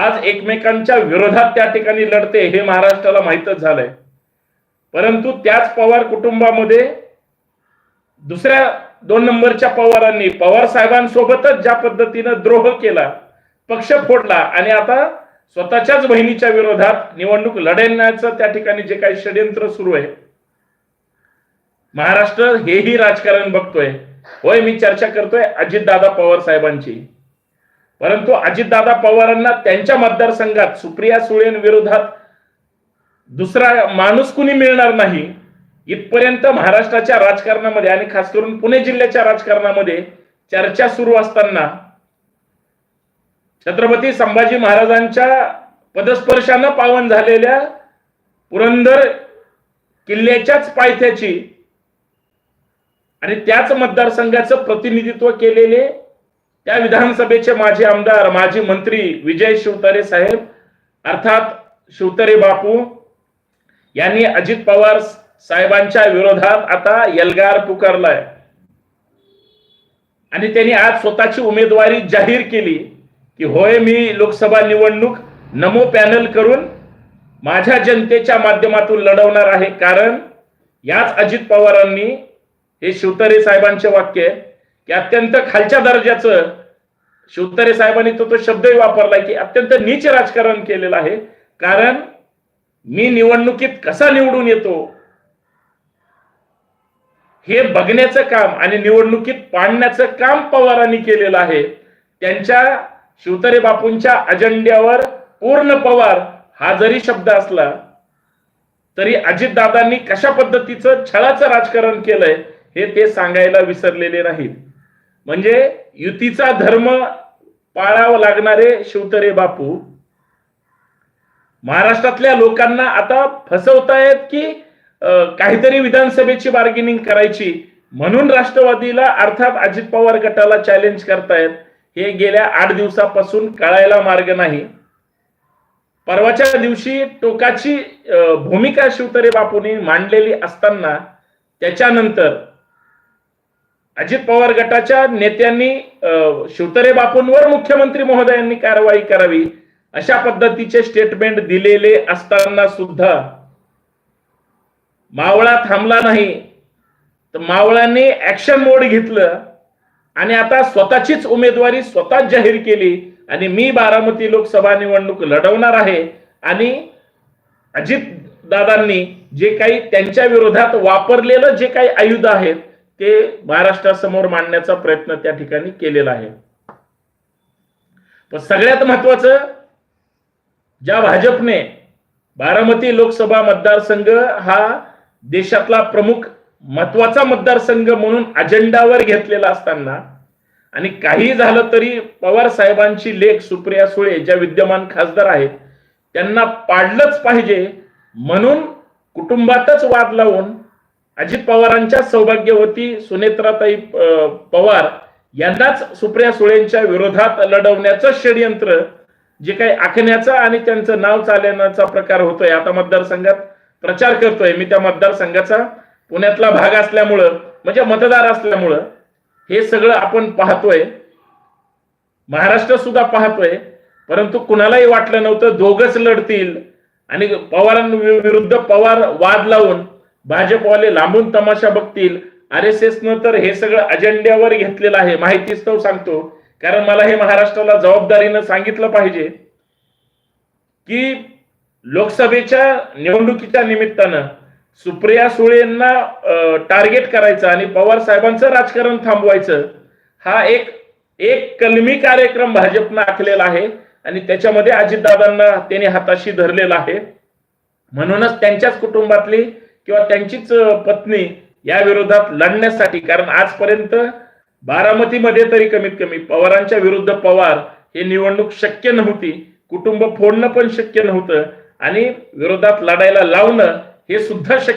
आज एकमेकांच्या विरोधात त्या ठिकाणी लढते हे महाराष्ट्राला माहीतच झालंय. परंतु त्याच पवार कुटुंबामध्ये दुसऱ्या दोन नंबरच्या पवारांनी पवार साहेबांसोबतच ज्या पद्धतीनं द्रोह केला पक्ष फोडला आणि आता स्वतःच्याच बहिणीच्या विरोधात निवडणूक लढण्याचं त्या ठिकाणी जे काही षडयंत्र सुरू आहे महाराष्ट्र हेही राजकारण बघतोय. होय मी चर्चा करतोय अजितदादा पवार साहेबांची. परंतु अजितदादा पवारांना त्यांच्या मतदारसंघात सुप्रिया सुळेंविरोधात दुसरा माणूस कुणी मिळणार नाही इथपर्यंत महाराष्ट्राच्या राजकारणामध्ये आणि खास करून पुणे जिल्ह्याच्या राजकारणामध्ये चर्चा सुरू असताना छत्रपती संभाजी महाराजांच्या पदस्पर्शानं पावन झालेल्या पुरंदर किल्ल्याच्याच पायथ्याची आणि त्याच मतदारसंघाचं प्रतिनिधित्व केलेले त्या विधानसभेचे माजी आमदार माजी मंत्री विजय शिवतारे साहेब अर्थात शिवतारे बापू यांनी अजित पवार साहेबांच्या विरोधात आता यलगार पुकारलाय. आणि त्यांनी आज स्वतःची उमेदवारी जाहीर केली की होय मी लोकसभा निवडणूक नमो पॅनल करून माझ्या जनतेच्या माध्यमातून लढवणार आहे. कारण याच अजित पवारांनी हे शिवतारे साहेबांचे वाक्य आहे की अत्यंत खालच्या दर्जाचं शिवतरे साहेबांनी तो तो शब्दही वापरला की अत्यंत नीच राजकारण केलेलं आहे. कारण मी निवडणुकीत कसा निवडून येतो? हे बघण्याचं काम आणि निवडणुकीत पाडण्याचं काम पवारांनी केलेलं आहे. त्यांच्या शिवतरे बापूंच्या अजेंड्यावर पूर्ण पवार हा जरी शब्द असला तरी अजितदादांनी कशा पद्धतीचं छळाचं राजकारण केलंय हे ते सांगायला विसरलेले नाहीत. म्हणजे युतीचा धर्म पाळावा लागणारे शिवतरे बापू महाराष्ट्रातल्या लोकांना आता फसवतायत की काहीतरी विधानसभेची बार्गेनिंग करायची म्हणून राष्ट्रवादीला अर्थात अजित पवार गटाला चॅलेंज करतायत. हे गेल्या आठ दिवसापासून कळायला मार्ग नाही. परवाच्या दिवशी टोकाची भूमिका शिवतरे बापूंनी मांडलेली असताना त्याच्यानंतर अजित पवार गटाच्या नेत्यांनी शिवतरे बापूंवर मुख्यमंत्री महोदयांनी कारवाई करावी अशा पद्धतीचे स्टेटमेंट दिलेले असताना सुद्धा मावळा थांबला नाही. तर मावळांनी ऍक्शन मोड घेतलं आणि आता स्वतःचीच उमेदवारी स्वतःच जाहीर केली आणि मी बारामती लोकसभा निवडणूक लढवणार आहे आणि अजित दादांनी जे काही त्यांच्या विरोधात वापरलेलं जे काही आयुध आहेत ते महाराष्ट्रासमोर मांडण्याचा प्रयत्न त्या ठिकाणी केलेला आहे. पण सगळ्यात महत्वाचं ज्या भाजपने बारामती लोकसभा मतदारसंघ हा देशातला प्रमुख महत्त्वाचा मतदारसंघ म्हणून अजेंडावर घेतलेला असताना आणि काही झालं तरी पवार साहेबांची लेख सुप्रिया सुळे ज्या विद्यमान खासदार आहेत त्यांना पाडलंच पाहिजे म्हणून कुटुंबातच वाद लावून अजित पवारांच्या सौभाग्यवती सुनेत्राताई पवार यांनाच सुप्रिया सुळेंच्या विरोधात लढवण्याचं षडयंत्र जे काही आखण्याचा आणि त्यांचं नाव चालण्याचा प्रकार होतोय. आता मतदारसंघात प्रचार करतोय मी त्या मतदारसंघाचा. पुण्यातला भाग असल्यामुळं म्हणजे मतदार असल्यामुळं हे सगळं आपण पाहतोय. महाराष्ट्र सुद्धा पाहतोय. परंतु कुणालाही वाटलं नव्हतं दोघच लढतील. आणि पवारांविरुद्ध पवार वाद लावून भाजपवाले लांबून तमाशा बघतील आर एस एस न तर हे सगळं अजेंड्यावर घेतलेलं आहे. माहितीस्तव सांगतो. कारण मला हे महाराष्ट्राला जबाबदारीनं सांगितलं पाहिजे की लोकसभेच्या निवडणुकीच्या निमित्तानं सुप्रिया सुळेंना टार्गेट करायचं आणि पवार साहेबांचं राजकारण थांबवायचं हा एक एक कलमी कार्यक्रम भाजपनं आखलेला आहे आणि त्याच्यामध्ये अजितदादांना त्याने हाताशी धरलेला आहे. म्हणूनच त्यांच्याच कुटुंबातली किंवा त्यांचीच पत्नी या विरोधात लढण्यासाठी कारण आजपर्यंत बारामतीमध्ये तरी कमीत कमी पवारांच्या विरुद्ध पवार हे निवडणूक शक्य नव्हती. कुटुंब फोडणं पण शक्य नव्हतं. आणि विरोधात लढायला लावणं हे सुद्धा शक्य